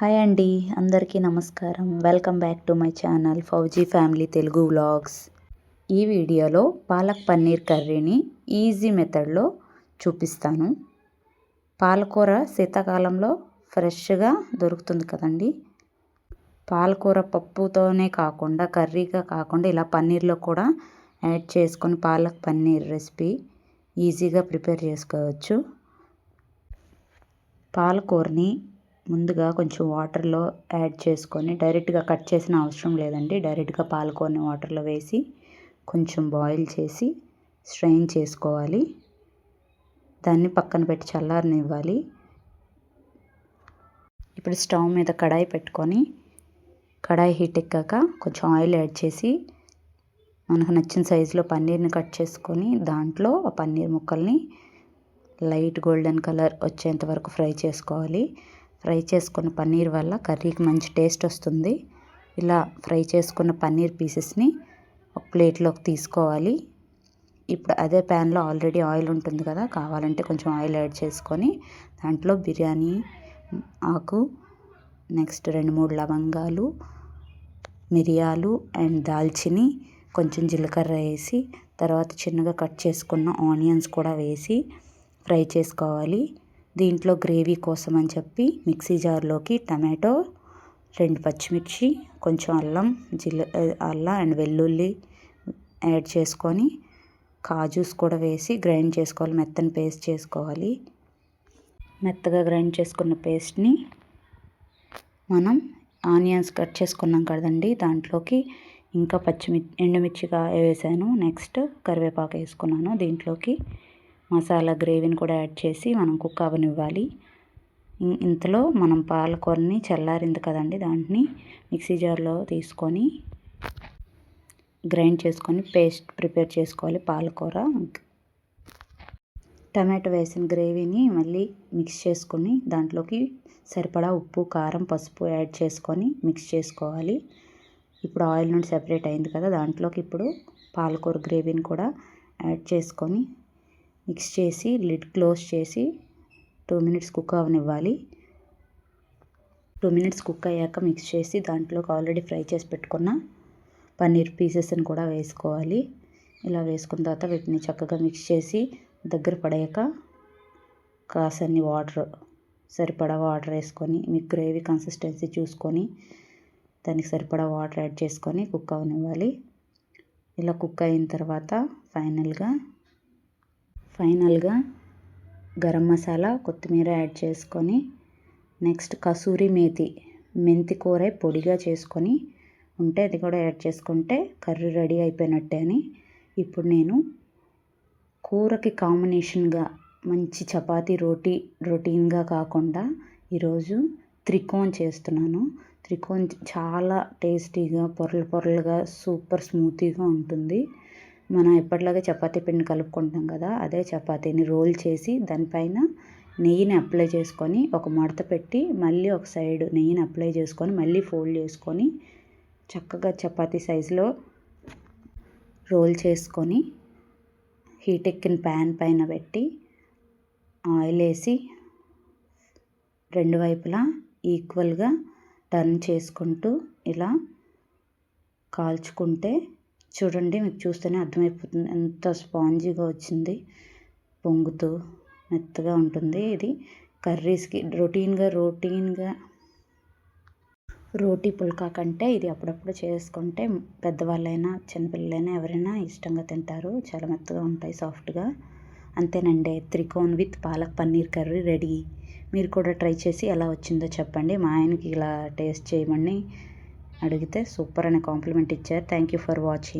Hi అండి అందరికీ నమస్కారం. Welcome back to my channel Fauji family Telugu vlogs. ఈ వీడియోలో పాలక్ పన్నీర్ కర్రీని ఈజీ మెథడ్లో చూపిస్తాను. పాలకూర శీతాకాలంలో ఫ్రెష్గా దొరుకుతుంది కదండి. పాలకూర పప్పుతోనే కాకుండా కర్రీగా కాకుండా ఇలా పన్నీర్లో కూడా యాడ్ చేసుకొని పాలక్ పన్నీర్ రెసిపీ ఈజీగా ప్రిపేర్ చేసుకోవచ్చు. పాలకూరని ముందుగా కొంచెం వాటర్లో యాడ్ చేసుకొని డైరెక్ట్గా కట్ చేసిన అవసరం లేదండి. డైరెక్ట్గా పాలకూరని వాటర్లో వేసి కొంచెం బాయిల్ చేసి స్ట్రెయిన్ చేసుకోవాలి. దాన్ని పక్కన పెట్టి చల్లారనివ్వాలి. ఇప్పుడు స్టవ్ మీద కడాయి పెట్టుకొని కడాయి హీట్ ఎక్కాక కొంచెం ఆయిల్ యాడ్ చేసి మనకు నచ్చిన సైజులో పన్నీర్ని కట్ చేసుకొని దాంట్లో ఆ పన్నీర్ ముక్కల్ని లైట్ గోల్డెన్ కలర్ వచ్చేంత వరకు ఫ్రై చేసుకోవాలి. ఫ్రై చేసుకున్న పన్నీర్ వల్ల కర్రీకి మంచి టేస్ట్ వస్తుంది. ఇలా ఫ్రై చేసుకున్న పన్నీర్ పీసెస్ని ఒక ప్లేట్లోకి తీసుకోవాలి. ఇప్పుడు అదే ప్యాన్లో ఆల్రెడీ ఆయిల్ ఉంటుంది కదా కావాలంటే కొంచెం ఆయిల్ యాడ్ చేసుకొని దాంట్లో బిర్యానీ ఆకు నెక్స్ట్ రెండు మూడు లవంగాలు మిరియాలు అండ్ దాల్చిని కొంచెం జీలకర్ర వేసి తర్వాత చిన్నగా కట్ చేసుకున్న ఆనియన్స్ కూడా వేసి ఫ్రై చేసుకోవాలి. దీంట్లో గ్రేవీ కోసం అని చెప్పి మిక్సీ జార్లోకి టమాటో రెండు పచ్చిమిర్చి కొంచెం అల్లం జిల్ల అల్లం అండ్ వెల్లుల్లి యాడ్ చేసుకొని కాజూస్ కూడా వేసి గ్రైండ్ చేసుకోవాలి. మెత్తని పేస్ట్ చేసుకోవాలి. మెత్తగా గ్రైండ్ చేసుకున్న పేస్ట్ని మనం ఆనియన్స్ కట్ చేసుకున్నాం కదండి దాంట్లోకి ఇంకా పచ్చిమిర్చి ఎండుమిర్చిగా వేసాను. నెక్స్ట్ కరివేపాకు వేసుకున్నాను దీంట్లోకి. మసాలా గ్రేవీని కూడా యాడ్ చేసి మనం కుక్ అవనివ్వాలి. ఇంతలో మనం పాలకూరని చల్లారింది కదండి దాంట్ని మిక్సీ జార్లో తీసుకొని గ్రైండ్ చేసుకొని పేస్ట్ ప్రిపేర్ చేసుకోవాలి పాలకూర. టమాటో వేసిన గ్రేవీని మళ్ళీ మిక్స్ చేసుకొని దాంట్లోకి సరిపడా ఉప్పు కారం పసుపు యాడ్ చేసుకొని మిక్స్ చేసుకోవాలి. ఇప్పుడు ఆయిల్ నుండి సెపరేట్ అయింది కదా దాంట్లోకి ఇప్పుడు పాలకూర గ్రేవీని కూడా యాడ్ చేసుకొని మిక్స్ చేసి లిడ్ క్లోజ్ చేసి టూ మినిట్స్ కుక్ అవనివ్వాలి. టూ మినిట్స్ కుక్ అయ్యాక మిక్స్ చేసి దాంట్లోకి ఆల్రెడీ ఫ్రై చేసి పెట్టుకున్న పన్నీర్ పీసెస్ని కూడా వేసుకోవాలి. ఇలా వేసుకున్న తర్వాత వీటిని చక్కగా మిక్స్ చేసి దగ్గర పడేయక కాసన్ని వాటర్ సరిపడా వాటర్ వేసుకొని మీ గ్రేవీ కన్సిస్టెన్సీ చూసుకొని దానికి సరిపడా వాటర్ యాడ్ చేసుకొని కుక్ అవనివ్వాలి. ఇలా కుక్ అయిన తర్వాత ఫైనల్గా ఫైనల్గా గరం మసాలా కొత్తిమీర యాడ్ చేసుకొని నెక్స్ట్ కసూరి మేతి మెంతి కూర పొడిగా చేసుకొని ఉంటే అది కూడా యాడ్ చేసుకుంటే కర్రీ రెడీ అయిపోయినట్టే అని ఇప్పుడు నేను కూరకి కాంబినేషన్గా మంచి చపాతీ రోటీ రొటీన్గా కాకుండా ఈరోజు త్రికోన్ చేస్తున్నాను. త్రికోన్ చాలా టేస్టీగా పొరలు పొరలుగా సూపర్ స్మూతీగా ఉంటుంది. మనం ఎప్పటిలాగే చపాతీ పిండి కలుపుకుంటాం కదా అదే చపాతీని రోల్ చేసి దానిపైన నెయ్యిని అప్లై చేసుకొని ఒక మడత పెట్టి మళ్ళీ ఒక సైడ్ నెయ్యిని అప్లై చేసుకొని మళ్ళీ ఫోల్డ్ చేసుకొని చక్కగా చపాతీ సైజులో రోల్ చేసుకొని హీట్ ఎక్కిన ప్యాన్ పైన పెట్టి ఆయిల్ వేసి రెండు వైపులా ఈక్వల్గా టర్న్ చేసుకుంటూ ఇలా కాల్చుకుంటే చూడండి మీకు చూస్తేనే అర్థమైపోతుంది. ఎంత స్పాంజీగా వచ్చింది. పొంగుతూ మెత్తగా ఉంటుంది ఇది. కర్రీస్కి రొటీన్గా రొటీన్గా రోటీ పుల్కా కంటే ఇది అప్పుడప్పుడు చేసుకుంటే పెద్దవాళ్ళైనా చిన్నపిల్లలైనా ఎవరైనా ఇష్టంగా తింటారు. చాలా మెత్తగా ఉంటాయి సాఫ్ట్గా. అంతేనండి త్రికోన్ with palak paneer curry ready. మీరు కూడా ట్రై చేసి ఎలా వచ్చిందో చెప్పండి. మా ఆయనకి ఇలా టేస్ట్ చేయమని అడిగితే సూపర్ అనే కాంప్లిమెంట్ ఇచ్చారు. Thank you for watching.